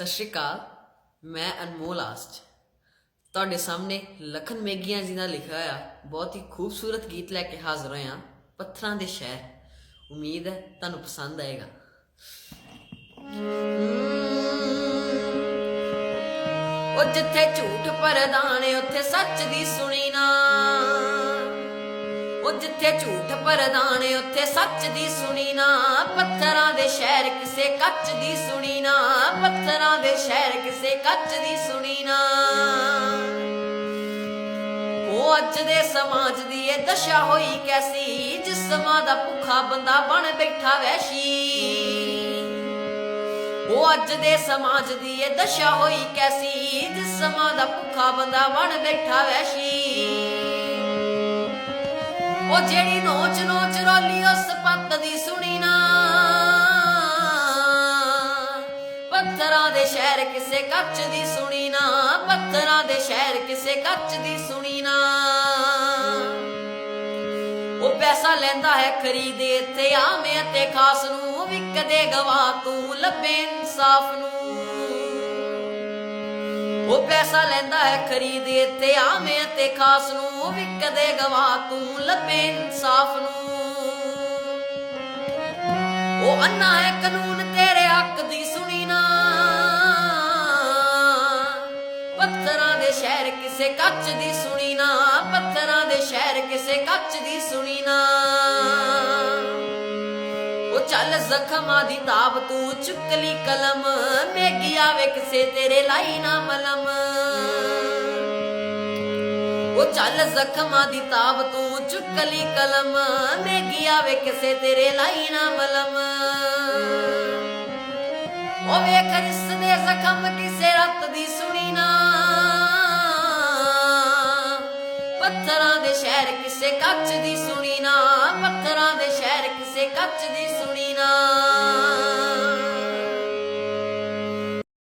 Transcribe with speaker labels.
Speaker 1: ਸਤਿ ਸ਼੍ਰੀ ਅਕਾਲ, ਮੈਂ ਅਨਮੋਲ ਆਸਟ। ਤੁਹਾਡੇ ਸਾਹਮਣੇ ਲਖਨ ਮੇਗੀਆਂ ਜੀ ਦਾ ਲਿਖਿਆ ਹੋਇਆ ਬਹੁਤ ਹੀ ਖੂਬਸੂਰਤ ਗੀਤ ਲੈ ਕੇ ਹਾਜ਼ਰ ਹੋਇਆ ਪੱਥਰਾਂ ਦੇ ਸ਼ਹਿਰ। ਉਮੀਦ ਹੈ ਤੁਹਾਨੂੰ ਪਸੰਦ ਆਏਗਾ। ਉਹ ਜਿੱਥੇ ਝੂਠ ਪਰਦਾਨੇ ਉੱਥੇ ਸੱਚ ਦੀ ਸੁਣੀ ਨਾ। ਉਹ ਜਿੱਥੇ ਝੂਠ ਪਰਦਾਨੇ ਉੱਥੇ ਸੱਚ ਦੀ ਸੁਣੀ ਨਾ। ਪੱਥਰਾਂ ਦੇ ਸ਼ਹਿਰ, ਕਿਸੇ ਕੱਚ ਦੀ ਸੁਣੀ ਨਾ। ਪੱਥਰਾਂ ਦੇ ਸ਼ਹਿਰ ਕਿਸੇ ਕੱਚ ਦੀ ਸੁਣੀ ਨਾ। ਉਹ ਅੱਜ ਦੇ ਸਮਾਜ ਦੀ ਇਹ ਦਸ਼ਾ ਹੋਈ ਕੈਸੀ ਜਿਸਮਾਂ ਦਾ ਭੁੱਖਾ ਬੰਦਾ ਬਣ ਬੈਠਾ ਵੈਸ਼ੀ। ਉਹ ਅੱਜ ਦੇ ਸਮਾਜ ਦੀ ਇਹ ਦਸ਼ਾ ਹੋਈ ਕੈਸੀ ਜਿਸਮਾਂ ਦਾ ਭੁੱਖਾ ਬੰਦਾ ਬਣ ਬੈਠਾ ਵੈਸ਼ੀ। ਉਹ ਜਿਹੜੀ ਨੋਚ ਨੋਚ ਰੋਲੀ ਉਸ ਪੱਤ ਪੱਥਰਾਂ ਦੇ ਸ਼ਹਿਰ ਕਿਸੇ ਕੱਚ ਦੀ ਸੁਣੀ ਨਾ, ਪੱਥਰਾਂ ਦੇ ਸ਼ਹਿਰ ਕਿਸੇ ਕੱਚ ਦੀ ਸੁਣੀ ਨਾ। ਉਹ ਪੈਸਾ ਲੈਂਦਾ ਹੈ ਖਰੀਦੇ ਇੱਥੇ ਆਵੇਂ ਤੇ ਖਾਸ ਨੂੰ, ਵਿਕਦੇ ਗਵਾ ਤੂੰ ਲੱਭੇ ਇਨਸਾਫ ਨੂੰ। ਉਹ ਪੈਸਾ ਲੈਂਦਾ ਹੈ ਖਰੀਦੇ ਇੱਥੇ ਆਵੇਂ ਤੇ ਖਾਸ ਨੂੰ, ਵਿਕਦੇ ਗਵਾ ਤੂੰ ਲੱਭੇ ਇਨਸਾਫ ਨੂੰ। ਉਹ ਅੰਨਾ ਹੈ ਕਾਨੂੰਨ ਤੇਰੇ ਹੱਕ ਦੀ ਸੁਣੀ ਸ਼ਹਿਰ ਕਿਸੇ ਕੱਚ ਦੀ ਸੁਣੀ ਨਾ, ਪੱਥਰਾਂ ਦੇ ਸ਼ਹਿਰ ਕਿਸੇ ਕੱਚ ਦੀ ਸੁਣੀ ਨਾ। ਉਹ ਚੱਲ ਜ਼ਖਮਾਂ ਦੀ ਤਾਬ ਤੂੰ ਚੁੱਕ ਲਈ ਕਲਮ ਮੇਗੀ ਆਵੇ ਕਿਸੇ ਤੇਰੇ ਲਾਈ ਨਾ ਮਲਮ। ਉਹ ਚੱਲ ਜ਼ਖਮਾਂ ਦੀ ਤਾਬ ਤੂੰ ਚੁੱਕ ਲਈ ਕਲਮ ਮੇਗੀ ਆਵੇ ਕਿਸੇ ਤੇਰੇ ਲਾਈ ਨਾ ਮਲਮ। ਉਹ ਵੇਖ ਰਿਸ ਦੇ ਜ਼ਖਮ ਕਿਸੇ ਰੱਤ ਦੀ ਸੁਣੀ ਨਾ। ਦੇ ਸ਼ਹਿਰ ਕਿਸੇ ਕੱਚ ਦੀ ਸੁਣੀ ਨਾ, ਪੱਥਰਾਂ ਦੇ ਸ਼ਹਿਰ ਕਿਸੇ ਕੱਚ ਦੀ ਸੁਣੀ ਨਾ।